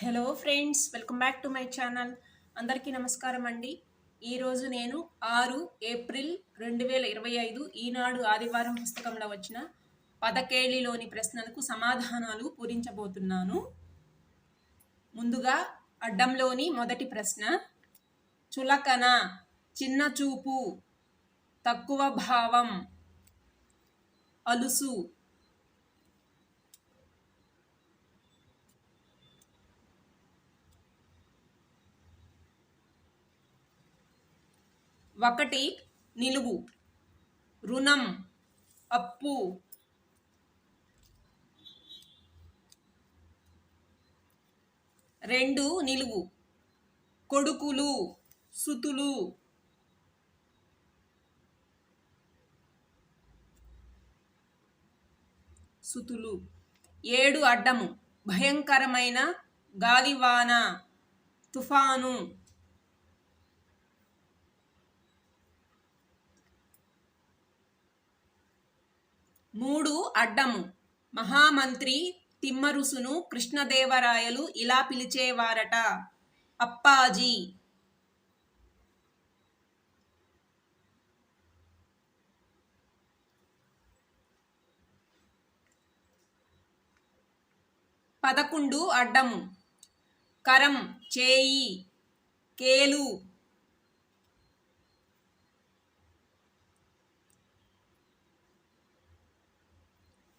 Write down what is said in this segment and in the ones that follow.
Hello friends welcome back to my channel. అందరికీ నమస్కారం అండి. ఈరోజు నేను ఆరు ఏప్రిల్ రెండు వేల ఇరవై ఐదు ఈనాడు ఆదివారం పుస్తకంలో వచ్చిన పదకేళిలోని ప్రశ్నలకు సమాధానాలు పూరించబోతున్నాను. ముందుగా అడ్డంలోని మొదటి ప్రశ్న చులకన చిన్న చూపు తక్కువ భావం అలుసు ఒకటి నిలువు. రుణం అప్పు. రెండు నిలువు. కొడుకులు సుతులు. సుతులు. ఏడు అడ్డము. భయంకరమైన గాలివాన తుఫాను. మూడు అడ్డము. మహామంత్రి తిమ్మరుసును కృష్ణదేవరాయలు ఇలా పిలిచేవారట. అప్పాజీ! పదకొండు అడ్డము. కరం చేయి కేలు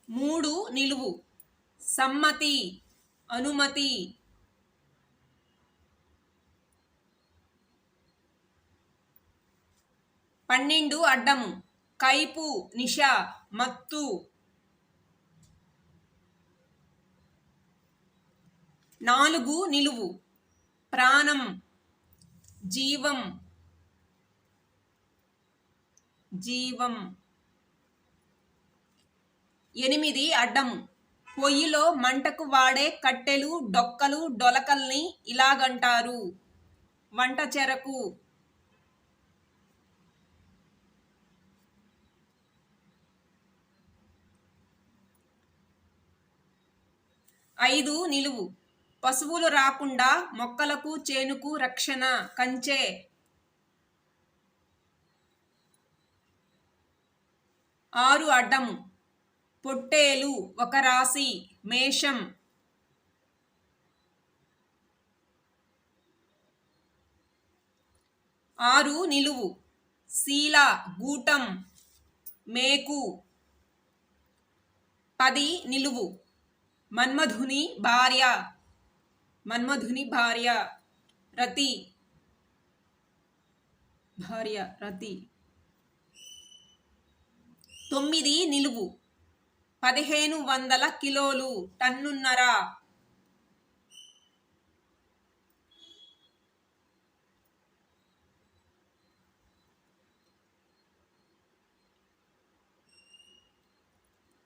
మూడు నిలువు. సమ్మతి అనుమతి. పన్నెండు అడ్డము. కైపు నిష మత్తు. నాలుగు నిలువు. ప్రాణం జీవం. జీవం. ఎనిమిది అడ్డము పొయ్యిలో మంటకు వాడే కట్టెలు డొక్కలు డొలకల్ని ఇలాగంటారు. వంట చెరకు. ఐదు నిలువు. పశువులు రాకుండా మొక్కలకు చేనుకు రక్షణ. కంచె. ఆరు అడ్డము పొట్టేలు ఒక రాశి మేషం. ఆరు నిలువు. శీల గూటం. మేకు. పది నిలువు. మన్మధుని భార్య. మన్మధుని భార్య. రతి. భార్య రతి. తొమ్మిది నిలువు. పదిహేను వందల కిలోలు టన్నున్నర.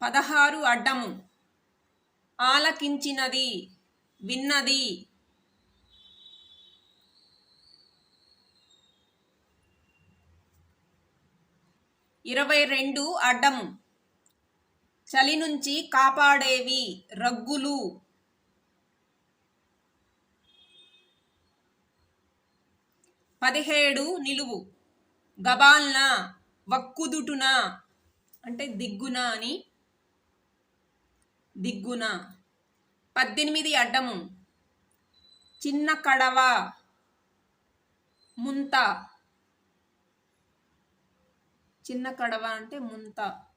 పదహారు అడ్డము. ఆలకించినది విన్నది. ఇరవై రెండు అడ్డము. చలి నుంచి కాపాడేవి రగ్గులు. పదిహేడు నిలువు. గబాల్న వక్కుదుటున అంటే దిగ్గున అని దిగ్గున. పద్దెనిమిది అడ్డము. చిన్న కడవ ముంత. చిన్న కడవ అంటే ముంత.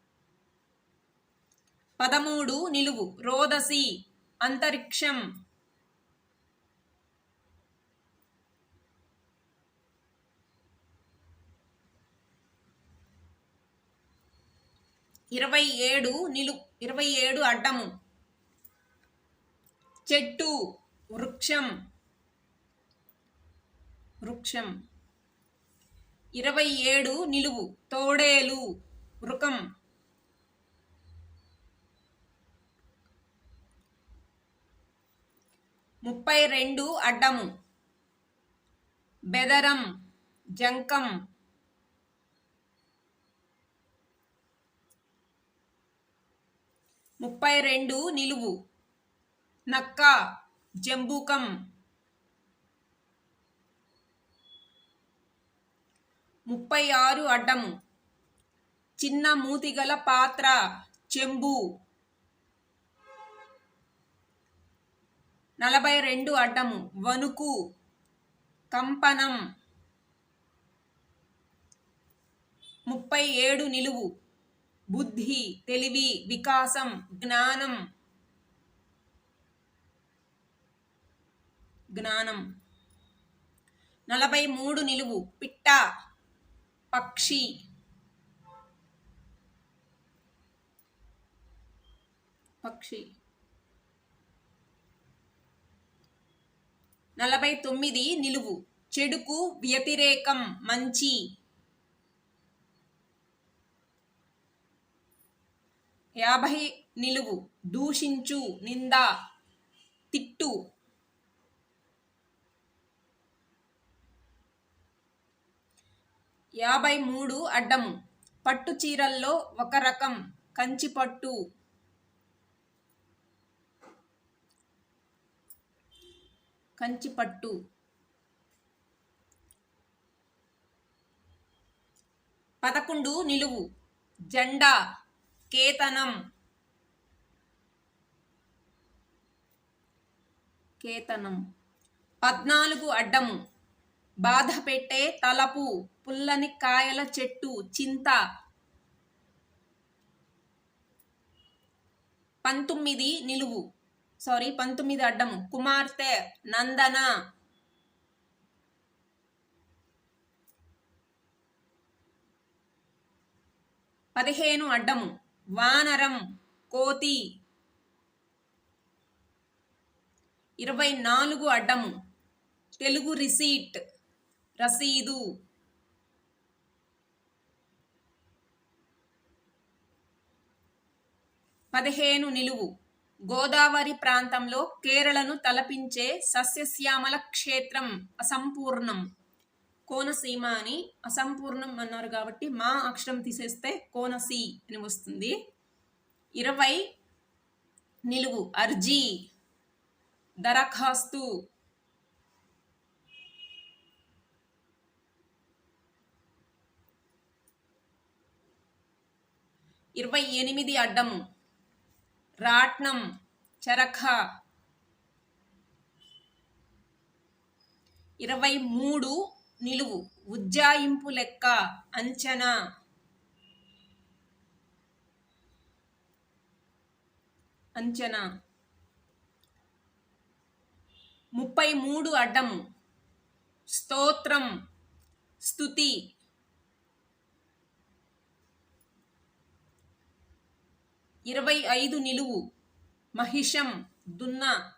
పదమూడు నిలువు. రోదసి. అంతరిక్షం. ఇరవై ఏడు నిలు ఇరవై ఏడు అడ్డము. చెట్టు. వృక్షం. వృక్షం. ఇరవై ఏడు నిలువు. తోడేలు. వృకం. ముప్పై రెండు అడ్డము. బెదరం జంకం. ముప్పై రెండు నిలువు. నక్క జంబూకం. ముప్పై ఆరు అడ్డము. చిన్న మూతిగల పాత్ర చెంబు. నలభై రెండు అడ్డము. వణుకు. కంపనం. ముప్పై ఏడు నిలువు. బుద్ధి. తెలివి. వికాసం. జ్ఞానం. జ్ఞానం. నలభై మూడు నిలువు. పిట్ట. పక్షి. పక్షి. నలభై తొమ్మిది నిలువు. చెడుకు వ్యతిరేకం మంచి. యాభై నిలువు. దూషించు నింద తిట్టు. యాభై మూడు అడ్డము. పట్టు చీరల్లో ఒక రకం కంచి కంచిపట్టు పదకొండు నిలువు. జెండా కేతనం. కేతనం. పద్నాలుగు అడ్డము. బాధ పెట్టే తలపు పుల్లని కాయల చెట్టు చింత. పంతొమ్మిది నిలువు. సారీ పంతొమ్మిది అడ్డము. కుమార్తె నందన. పదిహేను అడ్డము. వానరం కోతి. ఇరవై నాలుగు అడ్డము. తెలుగు రిసీట్ రసీదు. పదిహేను నిలువు. గోదావరి ప్రాంతంలో కేరళను తలపించే సస్యశ్యామల క్షేత్రం అసంపూర్ణం. కోనసీమ అని అసంపూర్ణం అన్నారు కాబట్టి మా అక్షరం తీసేస్తే కోనసీ అని వస్తుంది. ఇరవై నిలువు అర్జీ దరఖాస్తు. ఇరవై ఎనిమిది అడ్డము. రాట్నం చరఖ. ఇరవై మూడు నిలువు ఉజ్జాయింపు లెక్క అంచనా. అంచనా. ముప్పై మూడు అడ్డము స్తోత్రం స్థుతి ఇరవై ఐదు నిలువు. మహిషం దున్న.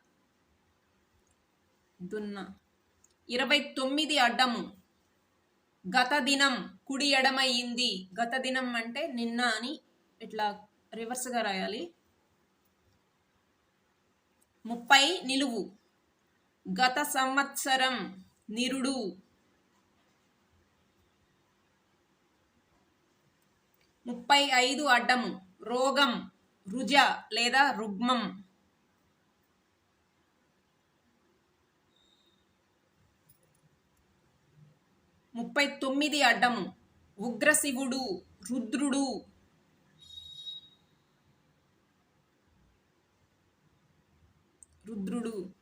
దున్న. ఇరవై తొమ్మిది అడ్డము. గత దినం కుడి ఎడమయ్యింది గత దినం అంటే నిన్న అని ఇట్లా రివర్స్గా రాయాలి. ముప్పై నిలువు. గత సంవత్సరం నిరుడు. ముప్పై ఐదు అడ్డము. రోగం. రుజ లేదా రుగ్మం. ముప్పై తొమ్మిది అడ్డం ఉగ్రశివుడు రుద్రుడు. రుద్రుడు.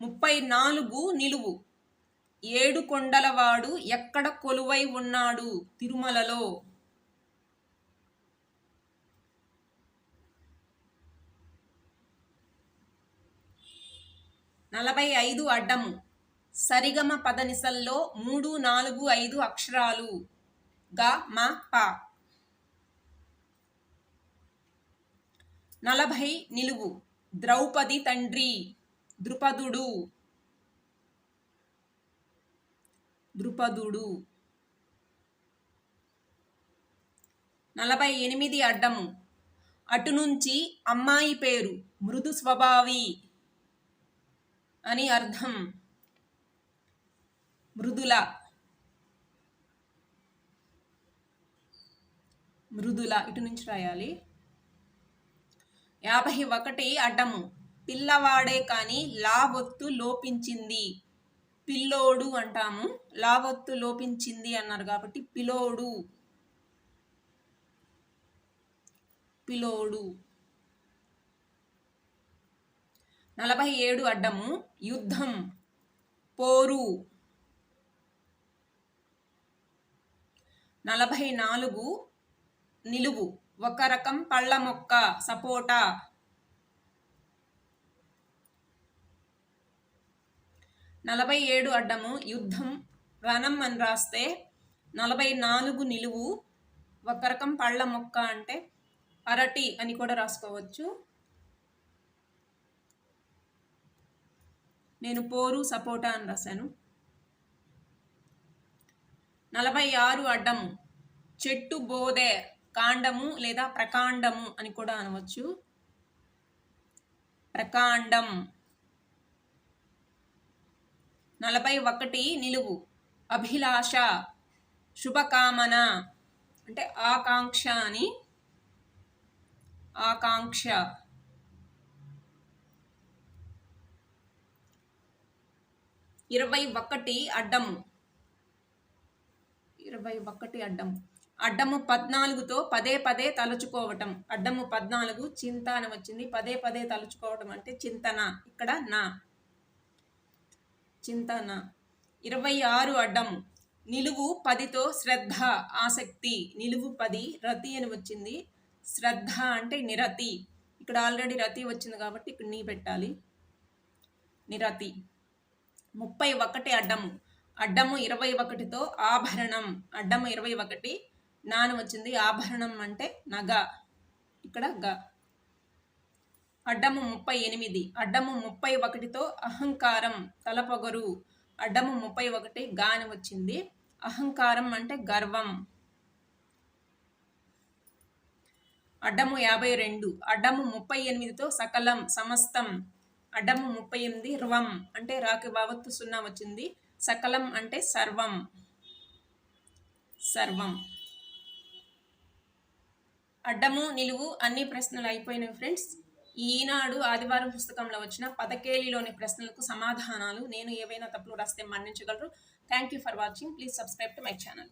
ముప్పై నాలుగు నిలువు. ఏడు కొండలవాడు ఎక్కడ కొలువై ఉన్నాడు తిరుమలలో? నలభై ఐదు అడ్డము. సరిగమ పదనిసల్లో మూడు నాలుగు ఐదు అక్షరాలు. గ మ ప. నలభై నిలువు. ద్రౌపది తండ్రి ద్రుపదుడు. ద్రుపదుడు. నలభై ఎనిమిది అడ్డము. అటు నుంచి అమ్మాయి పేరు మృదు స్వభావి అని అర్థం. మృదుల. మృదుల. ఇటు నుంచి రాయాలి. యాభై ఒకటి అడ్డము. పిల్లవాడే కానీ లావొత్తు లోపించింది. పిల్లోడు అంటాము. లావొత్తు లోపించింది అన్నారు కాబట్టి పిలోడు పిలోడు నలభై ఏడు అడ్డము. యుద్ధం. పోరు. నలభై నాలుగు. నిలువు. ఒక రకం పళ్ళ మొక్క. సపోటా. నలభై ఏడు అడ్డము యుద్ధం రణం అని రాస్తే నలభై నాలుగు నిలువు ఒక రకం పళ్ళ మొక్క అంటే అరటి అని కూడా రాసుకోవచ్చు. నేను పోరు సపోటా అని రాశాను. నలభై ఆరు అడ్డము చెట్టు బోధే కాండము లేదా ప్రకాండము అని కూడా అనవచ్చు. ప్రకాండం నలభై ఒకటి నిలువు. అభిలాష శుభకామన అంటే ఆకాంక్ష అని. ఆకాంక్ష. ఇరవై ఒకటి అడ్డము. ఇరవై ఒకటి అడ్డము. అడ్డము పద్నాలుగుతో పదే పదే తలుచుకోవటం. అడ్డము పద్నాలుగు చింత అని వచ్చింది పదే పదే తలుచుకోవటం అంటే చింతన. ఇక్కడ నా. చింతన. ఇరవై ఆరు అడ్డం. నిలువు పదితో శ్రద్ధ ఆసక్తి. నిలువు పది రతి అని వచ్చింది. శ్రద్ధ అంటే నిరతి. ఇక్కడ ఆల్రెడీ రతి వచ్చింది కాబట్టి ఇక్కడ నీ పెట్టాలి. నిరతి. ముప్పై ఒకటి అడ్డము అడ్డము ఇరవై ఒకటితో ఆభరణం. అడ్డము ఇరవై ఒకటి. నాన వచ్చింది. ఆభరణం అంటే నగ. ఇక్కడ గ. అడ్డము ముప్పై ఎనిమిది అడ్డము ముప్పై ఒకటితో అహంకారం తలపొగరు. అడ్డము ముప్పై ఒకటి గాని వచ్చింది. అహంకారం అంటే గర్వం. అడ్డము యాభై రెండు అడ్డము ముప్పై ఎనిమిదితో సకలం సమస్తం. అడ్డము ముప్పై ఎనిమిది రవం అంటే రాకి బావత్తు సున్నా వచ్చింది. సకలం అంటే సర్వం. సర్వం. అడ్డము నిలువు అన్ని ప్రశ్నలు అయిపోయినాయి ఫ్రెండ్స్. ఈనాడు ఆదివారం పుస్తకంలో వచ్చిన పదకేలిలోని ప్రశ్నలకు సమాధానాలు నేను ఏవైనా తప్పులు రాస్తే మన్నించగలరు. Thank you for watching. Please subscribe to my channel.